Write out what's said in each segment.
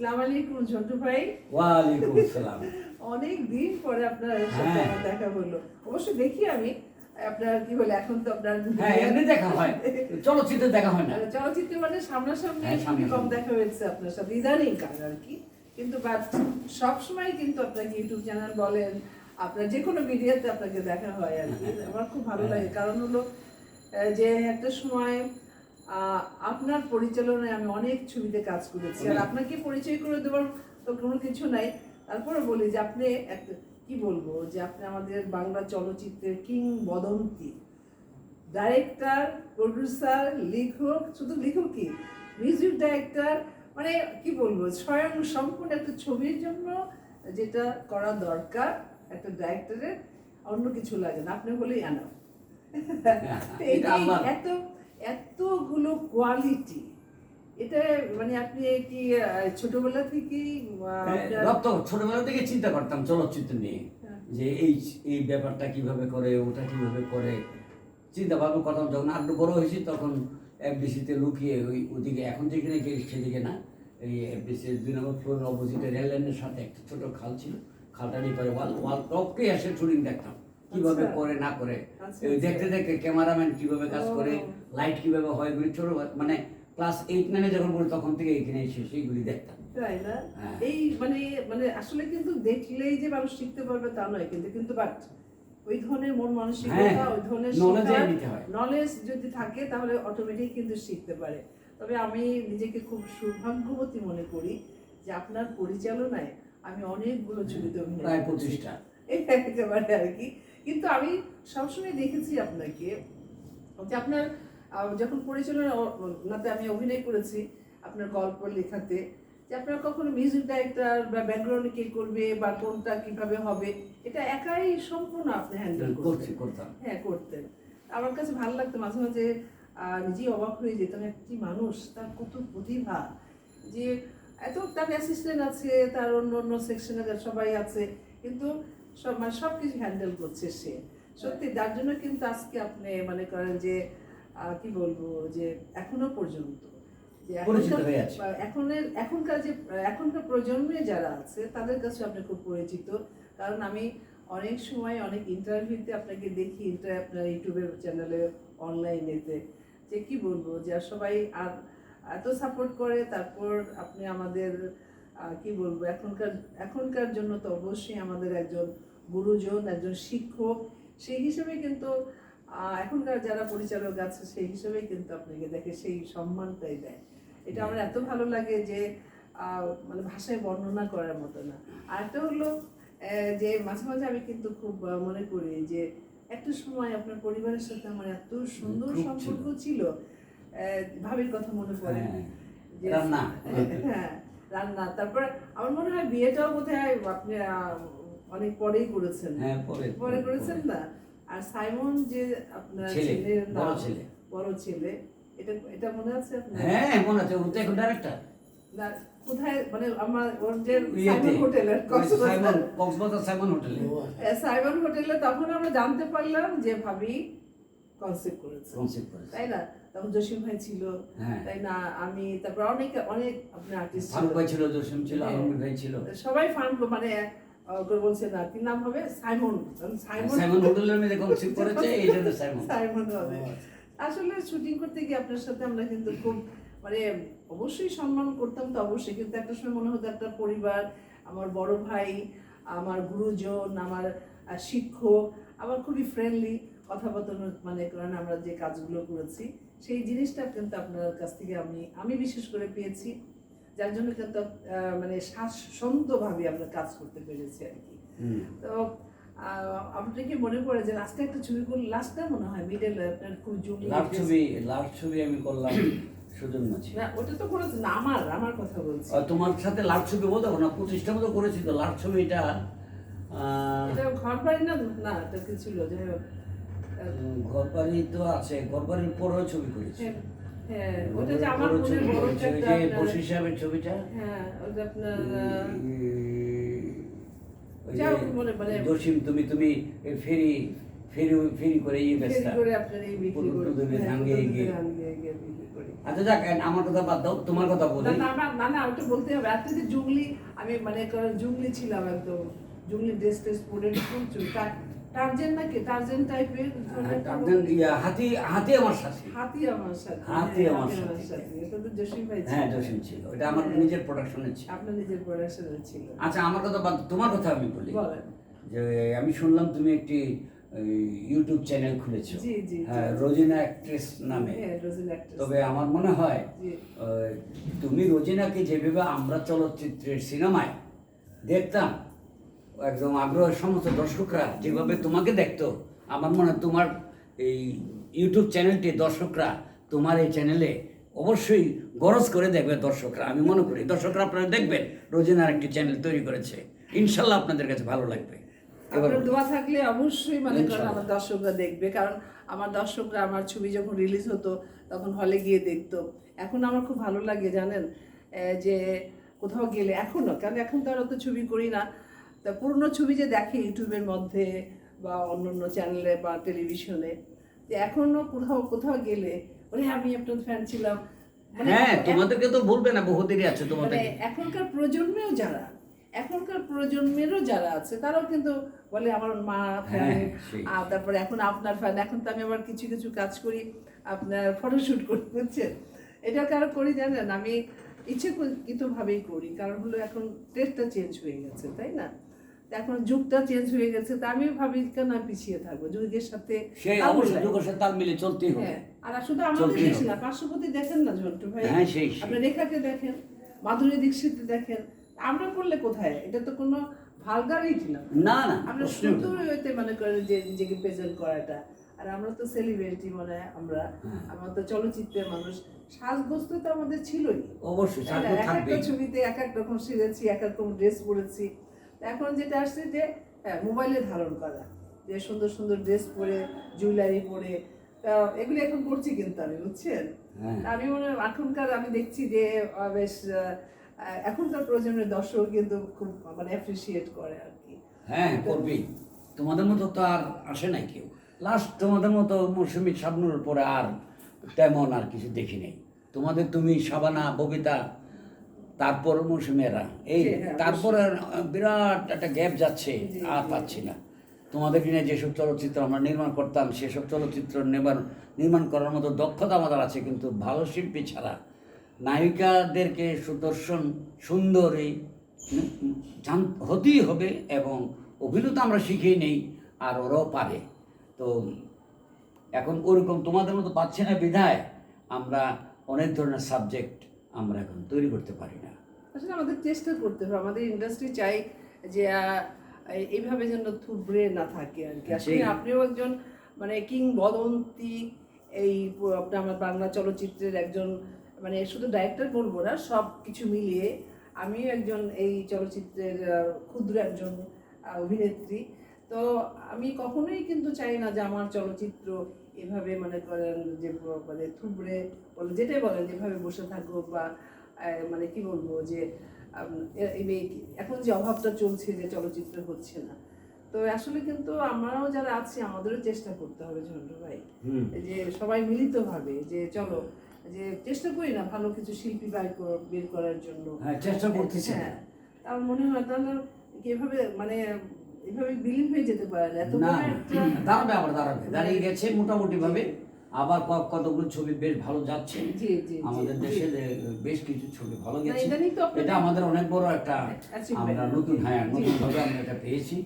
সালাম আলাইকুম ঝন্টু ভাই। ওয়ালাইকুম আসসালাম। অনেক দিন পরে আপনার সাথে হ্যাঁ। দেখা হলো। অবশ্য দেখি আমি আপনার কি এখন তো আপনার হ্যাঁ এমনি দেখা হয়। চলচ্চিত্রে দেখা হয় না। চলচ্চিত্র মানে সামনাসামনি হ্যাঁ, খুবই কম দেখা হয়েছে আপনার সাথে। ইদানিং কাল আর কি। কিন্তু বাট সবসময় কিন্তু আপনাকে ইউটিউব চ্যানেল বলেন আপনার যে কোনো ভিডিওতে আপনাকে দেখা হয় আর কি। আমার খুব ভালো লাগে। কারণ হলো যে একটা সময় আপনার পরিচালনায় আমি অনেক ছবিতে কাজ করেছি আর আপনাকে পরিচয় করে দেওয়ার তো কোনো কিছু নাই। তারপরে বলি যে আপনি কি বলব যে আপনি আমাদের বাংলা চলচ্চিত্রের কিং বদন্তি। ডাইরেক্টর প্রডিউসার লেখক শুধু লেখক কি? মিউজিক ডাইরেক্টর মানে কি বলব স্বয়ং সম্পূর্ণ একটা ছবির জন্য যেটা করা দরকার একটা ডাইরেক্টরের অন্য কিছু লাগে না। আপনি বলেই আনা। এটা আমার এত এতগুলো কোয়ালিটি এটা মানে আপনি কি ছোটবেলা থেকেই আহ, ছোটবেলা থেকে চিন্তা করতাম চলচ্চিত্র নিয়ে। হ্যাঁ। যে এই এই ব্যাপারটা কীভাবে করে ওটা কীভাবে করে। চিন্তা ভাবনা করতাম যখন আরও বড় হয়েছি তখন এফডিসিতে লুকিয়ে ওই ওদিকে এখন যেখানে গেছি সেদিকে না এই এফডিসি দুই নম্বর ফ্লোর অপোজিটে রেল লাইনের সাথে একটা ছোট খাল ছিল। খালটা নিয়ে পরে ওয়াল ওয়াল টপকে এসে শুটিং দেখতাম। কীভাবে আচ্ছা। করে না করে। আচ্ছা, এই আচ্ছা। দেখতে দেখতে ক্যামেরাম্যান কীভাবে কাজ করে লাইট কীভাবে হয় এগুলি ছোট মানে ক্লাস এইট নাইনে যখন পড়ি তখন থেকে এখানে এসে সেইগুলি দেখতাম। তাই না? হ্যাঁ। এই মানে মানে আসলে কিন্তু দেখলেই যে মানুষ শিখতে পারবে তা নয় কিন্তু কিন্তু বাট ওই ধরনের মন মানসিকতা হ্যাঁ, ওই ধরনের। নলেজ যদি থাকে তাহলে অটোমেটিক কিন্তু শিখতে পারে। তবে আমি নিজেকে খুব সৌভাগ্যবতী মনে করি যে আপনার পরিচালনায় আমি অনেকগুলো ছবিতে অভিনয় এই একেবারে আর কি। কিন্তু আমি সবসময় দেখেছি আপনাকে যে আপনার যখন পরিচালনা নাতে আমি অভিনয় করেছি আপনার গল্প লেখাতে যে আপনার কখনো মিউজিক ডাইরেক্টর বা ব্যাকগ্রাউন্ড কে করবে বা কোনটা কীভাবে হবে এটা একাই সম্পূর্ণ আপনি হ্যান্ডেল করতাম। হ্যাঁ করতেন। আমার কাছে ভালো লাগতো মাঝে মাঝে নিজেই অবাক হয়ে যেতাম একটি মানুষ তার কত প্রতিভা যে এত তার অ্যাসিস্ট্যান্ট আছে তার অন্য অন্য সেকশনে সবাই আছে কিন্তু সব মানে সব কিছু হ্যান্ডেল করছে সে। সত্যি তার জন্য কিন্তু আজকে আপনি মনে করেন যে কি বলব যে এখনও পর্যন্ত। এখনের এখনকার যে এখনকার প্রজন্মে যারা আছে তাদের কাছে আপনি খুব পরিচিত। কারণ আমি অনেক সময় অনেক ইন্টারভিউতে আপনাকে দেখি ইন্টার আপনার ইউটিউবের চ্যানেলে অনলাইনেতে যে কি বলব যে সবাই আর এত সাপোর্ট করে তারপর আপনি আমাদের কি বলব এখনকার এখনকার জন্য তো অবশ্যই আমাদের একজন গুরুজন একজন শিক্ষক। সেই হিসেবে কিন্তু এখনকার যারা পরিচালক আছে সেই হিসেবেই কিন্তু আপনাকে দেখে সেই সম্মানটাই দেয় এটা আমার এত ভালো লাগে যে মানে ভাষায় বর্ণনা করার মতো না আর একটা হলো যে মাঝে মাঝে আমি কিন্তু খুব মনে করি যে একটা সময় আপনার পরিবারের সাথে আমার এত সুন্দর। সম্পর্ক ছিল ভাবির কথা মনে পড়ে হ্যাঁ। রান্না। হ্যাঁ রান্না তারপর আমার মনে হয় বিয়েটাও বোধহয় আপনি আহ, অনেক পরেই করেছেন হ্যাঁ পরে করেছেন না আর সাইমন যে আপনার ছেলে, বড় ছেলে। বড় ছেলে এটা এটা মনে আছে আপনার? হ্যাঁ মনে আছে। ও তো এখন ডাইরেক্টর কোথায় মানে আমার ওর যে সাইমন হোটেলের সাইমন কক্সবাজার সাইমন হোটেলে সাইমন হোটেলে তখন আমরা জানতে পারলাম যে ভাবি কনসেপ্ট করেছে। কনসেপ্ট করেছে। তাই না? তখন জসিম ভাই ছিল। হ্যাঁ। তাই না? আমি তারপর অনেক অনেক আপনার আর্টিস্ট ছিল। জসিম ছিল হ্যাঁ। আলমগীর ভাই ছিল। সবাই ফান মানে করে বলছে না নাম হবে সাইমন। সাইমন সাইমন হোটেলের মধ্যে কনসেপ্ট করেছে এই জন্য সাইমন। সাইমন হবে। আসলে শুটিং করতে গিয়ে আপনার সাথে আমরা কিন্তু খুব মানে অবশ্যই সম্মান করতাম তো অবশ্যই কিন্তু একটা সময় মনে হতো একটা পরিবার আমার বড় ভাই আমার গুরুজন আমার শিক্ষক আমার খুবই ফ্রেন্ডলি কথাবার্তা মানে কারণ আমরা যে কাজগুলো করেছি সেই জিনিসটা কিন্তু আপনার কাছ থেকে আমি আমি বিশেষ করে পেয়েছি। যার জন্য কিন্তু মানে স্বাচ্ছন্দ্যভাবে আমরা কাজ করতে পেরেছি আর কি। তো আহ, আপনার কি মনে পড়ে যে লাস্টে একটা ছবি করলে লাস্টটা মনে হয় মিডল আপনার খুব জমি লাভ ছবি লাভ ছবি আমি করলাম সুজন মাঝি। না ওটা তো করেছে না আমার আমার কথা বলছি। তোমার সাথে লাভ ছবি বলতে না প্রতিষ্ঠা মতো করেছি তো ছবিটা আহ, এটা ঘর বাড়ি না না এটা কি ছিল হোক। ঘর বাড়ি তো আছে ঘর বাড়ির পরেও ছবি করেছি। হ্যাঁ, ওটা যে আমার মনে বড় একটা সাহেবের ছবিটা? হ্যাঁ ওটা আপনার জসিম তুমি তুমি ফেরি ফেরি ফেরি করে গিয়ে। আচ্ছা যাক কথা বাদ দাও তোমার কথা বলি। না না ওটা বলতে হবে। আপনি যে জুগলি আমি মানে জুগলি ছিলাম একদম। জুগলি ড্রেস ট্রেস পরে প্রচুর টার্জেন নাকি টার্জেন টাইপের তারপর ইয়া, হাতি হাতি আমার সাথে। হাতি আমার সাথে। হাতি আমার সাথে। এটা তো জসিম ভাই। হ্যাঁ জসিম ছিল। এটা আমার হ্যাঁ। নিজের প্রোডাকশনের ছিল। আপনার নিজের প্রোডাকশনে ছিল। আচ্ছা আমার কথা বাদ তোমার কথা আমি বলি। বলেন। যে আমি শুনলাম তুমি একটি ইউটিউব চ্যানেল খুলেছো। জি, জি, জি। হ্যাঁ রোজিনা অ্যাক্ট্রেস নামে। হ্যাঁ তবে আমার মনে হয় তুমি রোজিনাকে যেভাবে আমরা চলচ্চিত্রের সিনেমায় দেখতাম একদম আগ্রহের সমস্ত দর্শকরা যেভাবে তোমাকে দেখতো আমার মনে হয় তোমার এই ইউটিউব চ্যানেলটি দর্শকরা তোমার এই চ্যানেলে অবশ্যই গরজ করে দেখবে দর্শকরা আমি মনে করি। দর্শকরা আপনারা দেখবেন রোজিনার একটি চ্যানেল তৈরি করেছে। ইনশাল্লাহ আপনাদের কাছে ভালো লাগবে। আপনার দোয়া থাকলে অবশ্যই মানে আমার দর্শকরা দেখবে কারণ আমার দর্শকরা আমার ছবি যখন রিলিজ হতো তখন হলে গিয়ে দেখতো। এখন আমার খুব ভালো লাগে জানেন? যে কোথাও গেলে এখনও কারণ এখন তো আর অত ছবি করি না। তা পুরনো ছবি যে দেখে ইউটিউবের মধ্যে বা অন্য অন্য চ্যানেলে বা টেলিভিশনে যে এখনও কোথাও কোথাও গেলে ওরে আমি আপনার ফ্যান ছিলাম। মানে হ্যাঁ তোমাদেরকে তো বলবে না বহুদেরই আছে মানে তোমাদের এখনকার প্রজন্মেও যারা এখনকার প্রজন্মেরও যারা আছে তারাও কিন্তু বলে আমার মা ফ্যান আর তারপরে এখন আপনার ফ্যান এখন তো আমি আবার কিছু কিছু কাজ করি আপনার ফটোশ্যুট করি বুঝছেন? এটা কারও করি জানেন? আমি ইচ্ছেকৃতভাবেই করি কারণ হলো এখন টেস্টটা চেঞ্জ হয়ে গেছে তাই না? এখন যুগটা চেঞ্জ হয়ে গেছে তা আমি ভাবি কেন আমি পিছিয়ে থাকব? যুগের সাথে সেই অবশ্যই যুগের সাথে তাল মিলে চলতেই হবে। হ্যাঁ আর শুধু আমাদের দেশে না পার্শ্ববর্তী দেখেন না ঝন্টু ভাই? হ্যাঁ, সেই। আপনি রেখাকে দেখেন মাধুরী দীক্ষিত দেখেন আমরা করলে কোথায়? এটা তো কোনো ভালগারিটি না। না না আমরা সুন্দর হইতে মনে করেন যে নিজেকে প্রেজেন্ট করাটা। আর আমরা তো সেলিব্রিটি মানে আমরা। হ্যাঁ। আমরা তো চলচ্চিত্রের মানুষ। সাজগোস্ত তো আমাদের ছিলই। অবশ্যই না? এক একটা ছবিতে এক এক রকম সেরেছি এক এক রকম ড্রেস পরেছি। এখন যেটা আসছে যে হ্যাঁ, মোবাইলে ধারণ করা। যে সুন্দর সুন্দর ড্রেস পরে জুয়েলারি পরে তা এগুলো এখন করছি কিন্তু আমি বুঝছেন? হ্যাঁ। আমি মনে হয় এখনকার আমি দেখছি যে বেশ এখনকার প্রজন্মের দর্শক কিন্তু খুব মানে অ্যাপ্রিসিয়েট করে আর কি। হ্যাঁ করবি তোমাদের মতো তো আর আসে নাই কেউ। লাস্ট তোমাদের মতো মৌসুমি শাবনুর পরে আর তেমন আর কিছু দেখি নাই। তোমাদের তুমি সাবানা ববিতা তারপর মৌসুমেরা। এই হ্যাঁ, আর বিরাট একটা গ্যাপ যাচ্ছে আর পাচ্ছি না। তোমাদের কিনে যেসব চলচ্চিত্র আমরা নির্মাণ করতাম সেসব চলচ্চিত্র নির্মাণ নির্মাণ করার মতো দক্ষতা আমাদের আছে কিন্তু ভালো শিল্পী ছাড়া নায়িকাদেরকে সুদর্শন সুন্দরী হতেই হবে এবং অভিনেতা আমরা শিখেই নেই আর ওরাও পারে। তো এখন ওরকম তোমাদের মতো পাচ্ছি না বিধায় আমরা অনেক ধরনের সাবজেক্ট আমরা এখন তৈরি করতে পারি না। আসলে আমাদের চেষ্টা করতে হবে আমাদের ইন্ডাস্ট্রি চাই যে এইভাবে যেন থুবড়ে না থাকে আর কি। আসলে আপনিও একজন মানে কিংবদন্তি এই আপনার আমার বাংলা চলচ্চিত্রের একজন মানে শুধু ডাইরেক্টর বলব না সব কিছু মিলিয়ে আমিও একজন এই চলচ্চিত্রের ক্ষুদ্র একজন অভিনেত্রী। তো আমি কখনোই কিন্তু চাই না যে আমার চলচ্চিত্র এভাবে মানে করেন যে মানে থুবড়ে বলে যেটাই বলেন যেভাবে বসে থাকুক বা মানে কি বলব যে এখন যে অভাবটা চলছে যে চলচ্চিত্র হচ্ছে না। তো আসলে কিন্তু আমরাও যারা আছি আমাদেরও চেষ্টা করতে হবে ঝন্টু ভাই। যে সবাই মিলিতভাবে যে চলো যে চেষ্টা করি না ভালো কিছু শিল্পী বের কর- বের করার জন্য। হ্যাঁ চেষ্টা করতেছি। হ্যাঁ আমার মনে হয় তাহলে কি এভাবে মানে এভাবে বিলীন হয়ে যেতে পারে না না দাঁড়াবে আবার দাঁড়াবে দাঁড়িয়ে গেছে মোটামুটি ভাবে আবার কতগুলো ছবি বেশ ভালো যাচ্ছে। আমাদের দেশে বেশ কিছু ছবি ভালো গেছে। তো আপনাদের- এটা আমাদের অনেক বড় একটা আমরা নতুন হ্যাঁ নতুন ভাবে আমরা এটা পেয়েছি।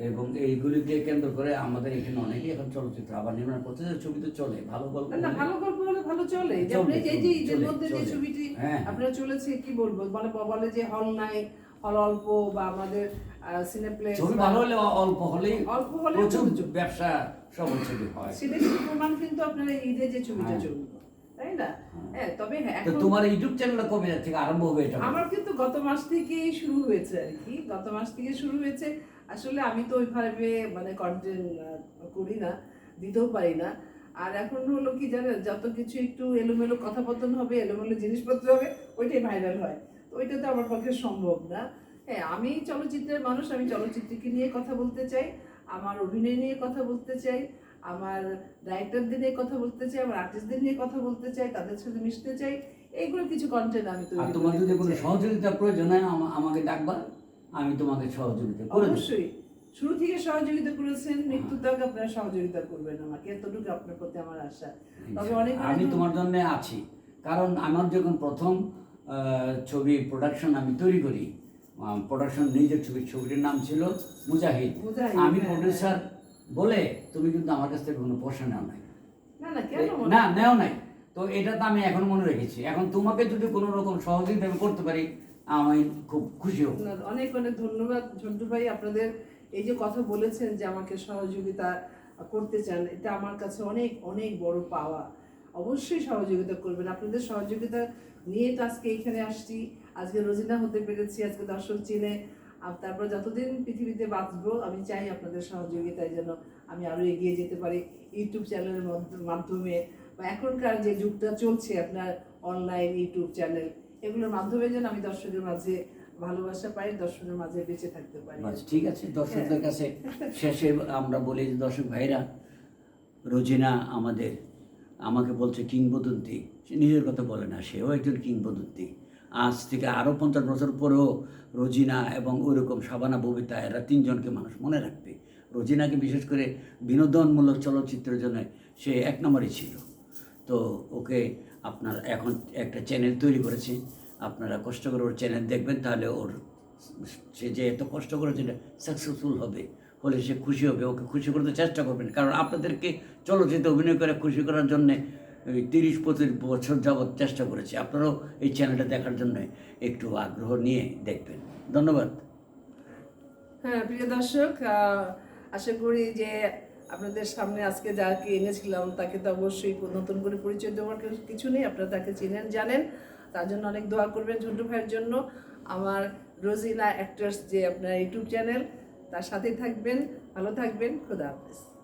এবং এইগুলিকে কেন্দ্র করে আমাদের এখানে অনেকেই এখন চলচ্চিত্র আবার নির্মাণ করতে ছবি তো চলে ভালো গল্প না, ভালো গল্প হলে ভালো চলে। যে চলবে, এই যে ঈদের মধ্যে যে ছবিটি হ্যাঁ। চলেছে কি বলব? মানে বলে যে হল নাই হল অল্প বা আমাদের সিনেপ্লেক্স ছবি ভালো হলে অল্প হলেই অল্প হলে প্রচুর প্রচুর। ব্যবসা সবল ছবি হয়। সেটা কিন্তু প্রমাণ কিন্তু আপনার ঈদে যে ছবিটা হ্যাঁ। চলবে তাই না? হ্যাঁ। তবে হ্যাঁ তোমার ইউটিউব চ্যানেল কবে থেকে আরম্ভ হবে এটা আমার কিন্তু গত মাস থেকেই শুরু হয়েছে আর কি। গত মাস থেকে শুরু হয়েছে। আসলে আমি তো ওইভাবে মানে কন্টেন্ট করি না দিতেও পারি না। আর এখন হলো কি জানেন যত কিছু একটু এলোমেলো কথাপতন হবে এলোমেলো জিনিসপত্র হবে ওইটাই ভাইরাল হয়। তো ওইটা তো আমার পক্ষে সম্ভব না। হ্যাঁ আমি চলচ্চিত্রের মানুষ আমি চলচ্চিত্রকে নিয়ে কথা বলতে চাই আমার অভিনয় নিয়ে কথা বলতে চাই আমার ডাইরেক্টরদের নিয়ে কথা বলতে চাই আমার আর্টিস্টদের নিয়ে কথা বলতে চাই তাদের সাথে মিশতে চাই এইগুলো কিছু কন্টেন্ট আমি তৈরি তোমার যদি কোনো। সহযোগিতা প্রয়োজন হয় আমাকে ডাকবা আমি তোমাকে সহযোগিতা করে অবশ্যই। শুরু থেকে সহযোগিতা করেছেন মৃত্যু তক আপনারা সহযোগিতা করবেন আমাকে এতটুকু আপনার প্রতি আমার আশা। তবে অনেক আমি তোমার জন্য আছি কারণ আমার যখন প্রথম ছবি প্রোডাকশন আমি তৈরি করি প্রোডাকশন নিজের ছবি ছবিটির নাম ছিল মুজাহিদ। আমি হ্যাঁ, প্রডিউসার বলে তুমি কিন্তু আমার কাছ থেকে কোনো পয়সা নেও নাই। না না কেন? না নেও নাই। তো এটা তো আমি এখন মনে রেখেছি। এখন তোমাকে যদি কোনো রকম সহযোগিতা আমি করতে পারি আমি খুব খুশি হব। না, অনেক অনেক ধন্যবাদ ঝন্টু ভাই। আপনাদের এই যে কথা বলেছেন যে আমাকে সহযোগিতা করতে চান এটা আমার কাছে অনেক অনেক বড় পাওয়া। অবশ্যই সহযোগিতা করবেন। আপনাদের সহযোগিতা নিয়ে তো আজকে এখানে আসছি। আজকে রোজিনা হতে পেরেছি আজকে দর্শক চিনে। আর তারপর যতদিন পৃথিবীতে বাঁচবো আমি চাই আপনাদের সহযোগিতায় যেন আমি আরও এগিয়ে যেতে পারি ইউটিউব চ্যানেলের মাধ্যমে। বা এখনকার যে যুগটা চলছে আপনার অনলাইন ইউটিউব চ্যানেল এগুলোর মাধ্যমে যেন আমি দর্শকের মাঝে ভালোবাসা পাই দর্শকের মাঝে বেঁচে থাকতে পারি। ঠিক আছে দর্শকদের কাছে শেষে আমরা বলি যে দর্শক ভাইরা রোজিনা আমাদের আমাকে বলছে কিংবদন্তি। সে নিজের কথা বলে না সেও একজন কিংবদন্তি। আজ থেকে আরও পঞ্চাশ বছর পরেও রোজিনা এবং ওইরকম সাবানা ববিতা, এরা তিনজনকে মানুষ মনে রাখবে। রোজিনাকে বিশেষ করে বিনোদনমূলক চলচ্চিত্রের জন্য সে এক নম্বরই ছিল। তো ওকে আপনার এখন একটা চ্যানেল তৈরি করেছে। আপনারা কষ্ট করে ওর চ্যানেল দেখবেন, তাহলে ওর সে যে এত কষ্ট করেছে সাকসেসফুল হবে। হলে সে খুশি হবে। ওকে খুশি করতে চেষ্টা করবেন। কারণ আপনাদেরকে চলচ্চিত্রে অভিনয় করে খুশি করার জন্যে তিরিশ, পঁচিশ বছর যাবৎ চেষ্টা করেছি। আপনারাও এই চ্যানেলটা দেখার জন্য একটু আগ্রহ নিয়ে দেখবেন। ধন্যবাদ। হ্যাঁ প্রিয় দর্শক আশা করি যে আপনাদের সামনে আজকে যাকে এনেছিলাম, তাকে তো অবশ্যই নতুন করে পরিচয় দেওয়ার কিছু- নেই। আপনারা তাকে চিনেন, জানেন। তার জন্য অনেক দোয়া করবেন ঝন্টু ভাইয়ের জন্য। আমার রোজিনা অ্যাক্টার্স যে আপনার ইউটিউব চ্যানেল তার সাথেই থাকবেন। ভালো থাকবেন। খোদা হাফেজ।